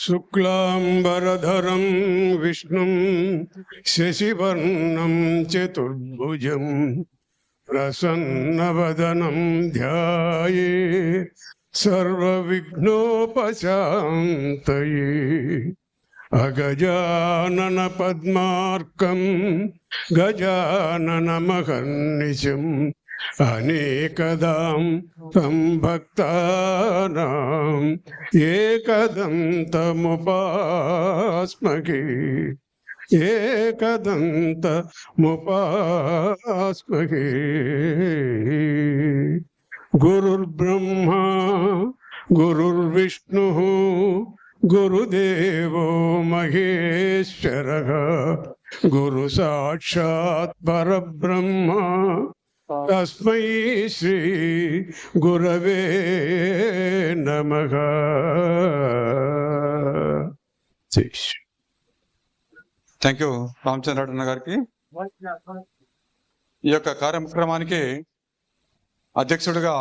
శుక్లాంబరధరం విష్ణుం శశివర్ణం చతుర్భుజం ప్రసన్నవదనం ధ్యాయే సర్వవిఘ్నోపశాంతయే అగజానన పద్మార్కం గజాననమహర్నిశం అనేకదాం తం భక్తానాం ఏకదంతముపాస్మగే ఏకదంతముపాస్మగే గురుర్బ్రహ్మా గురుర్విష్ణు గురుదేవో మహేశ్వర గురు సాక్షాత్ పరబ్రహ్మ. తస్మై శ్రీ గురవే నమ థ్యాంక్ యూ రామచంద్రన్న గారికి. ఈ యొక్క కార్యక్రమానికి అధ్యక్షుడిగా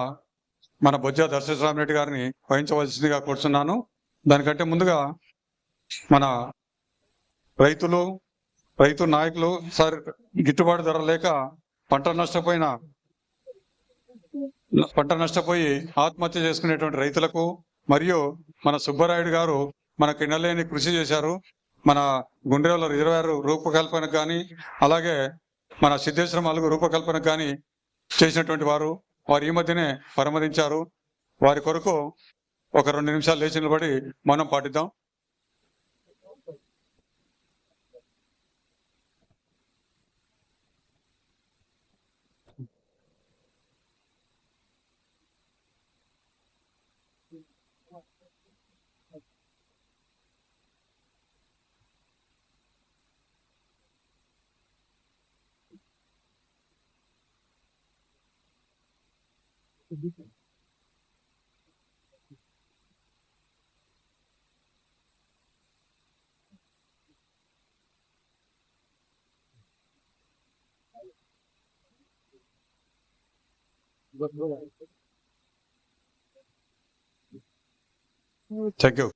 మన బొజ్జ దర్శరామరెడ్డి గారిని వహించవలసిందిగా కోరుతున్నాను దానికంటే ముందుగా మన రైతులు రైతు నాయకులు సార్ గిట్టుబాటు ధర లేక పంట నష్టపోయిన పంట నష్టపోయి ఆత్మహత్య చేసుకునేటువంటి రైతులకు మరియు మన సుబ్బరాయుడు గారు మనకు ఎన్నలేని కృషి చేశారు. మన గుండ్రేల రిజర్వాయర్ రూపకల్పనకు కానీ అలాగే మన సిద్ధేశ్వరం అలుగు రూపకల్పనకు కానీ చేసినటువంటి వారు వారు ఈ మధ్యనే పరమరించారు వారి కొరకు ఒక రెండు నిమిషాలు లేచి నిలబడి మనం పాటిద్దాం. different. What will I thank you